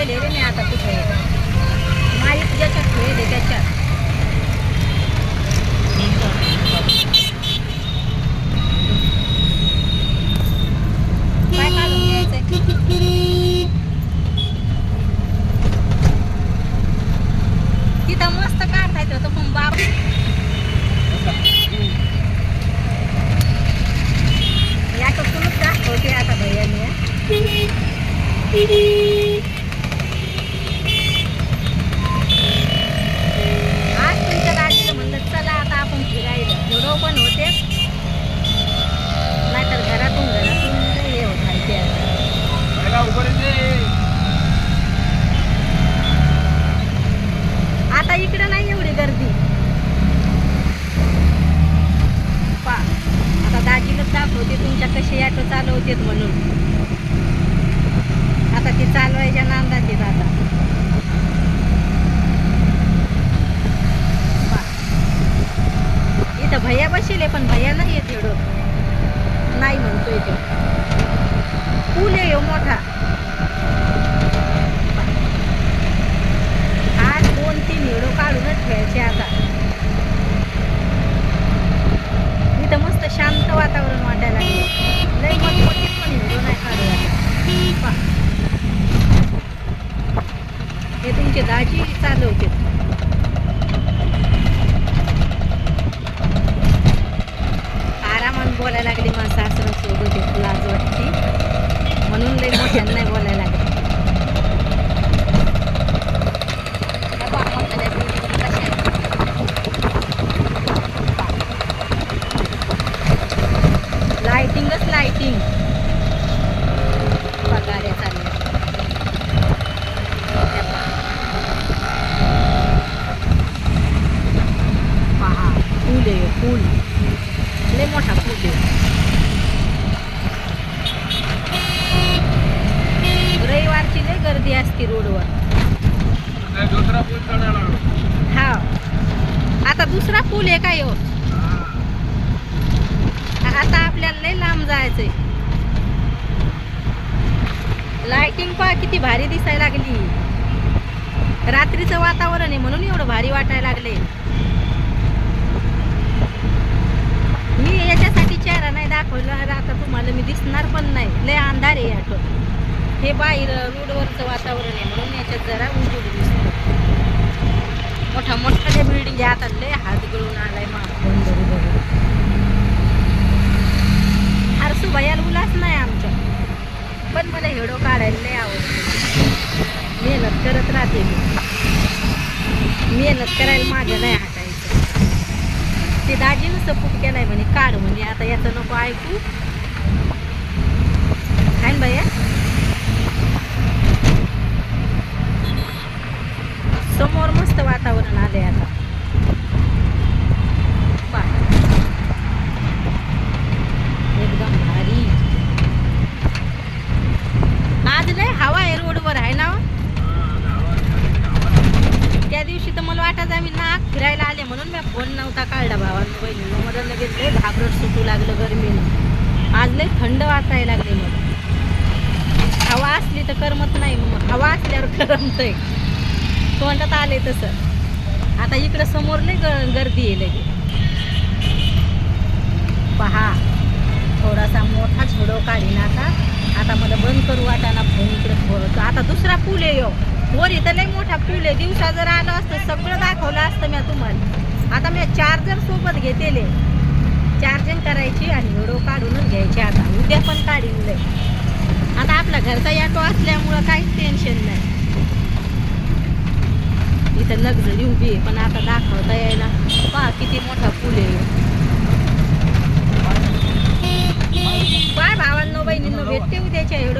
खेळले रे मी आता कुठे माई ज्याच्यात खेळले त्याच्यात. काय काढून तिथं मस्त काढता येत होतं पण बाबा याच्यातूनच दाखवते आता भैयाने. होती तुमच्या कसे ॲटो चालवतेत म्हणून. आता ते चालवायच्या नांदात आता. इथं भैया बसेल पण भैया नाही येत एवढं नाही म्हणतोय तो पूल आहे ह्यो मोठा आज दोन तीन व्हिडिओ काढूनच ठेवायचे आता इथं मस्त शांत वातावरण वाटायला लागले लई मोठमोठे पण व्हिडिओ नाही काढू आता पहा. होते तुमचे चालू होते आरामात बोलायला लागली माझं सासरं सोबत एक लाज वाटते म्हणून लई मोठ्यानं नाही बोलायला लागले हे पहा, मोठ्या building कशा आहेत. लाइटिंगच लाइटिंग गाड्या चालल्या त्या पहा. पहा पूल आहे पूल लय मोठा पूल आहे रविवारची लय गर्दी असते रोडवर. दुसरा पूल हा. आता दुसरा पूल आहे काय हो? आता आपल्याला लय लांब जायचंय. लाइटिंग पहा किती भारी दिसायला लागली. रात्रीचं वातावरण आहे म्हणून एवढं भारी वाटायला लागले. मी याच्यासाठी चेहरा नाही दाखवला आता तुम्हाला मी दिसणार पण नाही. लय अंधार आहे ऑटो हे बाहेर रोडवरचं वातावरण आहे म्हणून याच्यात जरा उजेड दिसतो. मोठा मोठ्या बिल्डिंग यात आणले लय हात गळून आलाय मग हरसू भयाला उलाच नाही आमच्या. पण मला हेडो काढायला नाही आवडते. मेहनत करत राहते मी. मेहनत करायला माझं नाही हटायचं. ते दाजीनं सपोर्ट केलाय म्हणे काढ म्हणे आता याचं नको ऐकू. काय भैया समोर मस्त वातावरण आलंय आता पहा. एकदम भारी आज लय हवा आहे रोडवर आहे ना हो? त्या दिवशी तर मला वाटत आम्ही नाक फिरायला आले म्हणून मी फोन नव्हता काढला भावानं. बहिणीनं मला लगेच लय घाबरट सुटू लागलं गरमीनं. आज लय थंड वाचायला लागले मला. हवा असली तर करमत नाही. मग हवा असल्यावर करमतंय. तोंडात आले तसं. आता इकडं समोर लय ग- गर्दी आहे लगे पहा थोडासा मोठा झोडो काढीन आता. आता मला बंद करू वाटाना फोन इकडे आता दुसरा पूल आहे यो. मोर इथं लई मोठा फ्यूल आहे. दिवसा जर आलं असतं सगळं दाखवलं असतं मी तुम्हाला. आता मी चार्जर सोबत घेतेले. चार्जिंग करायची आणि व्हिडिओ काढूनच घ्यायची आता. उद्या पण काढीन जाईल आता आपला घरचा याटो असल्यामुळं काहीच टेन्शन नाही. इथं लक्झरी उभी बी पण आता दाखवता यायला. पहा किती मोठा फुल आहे. बाय भावांनो बहिणींनो भेटते उद्याच्या एवढं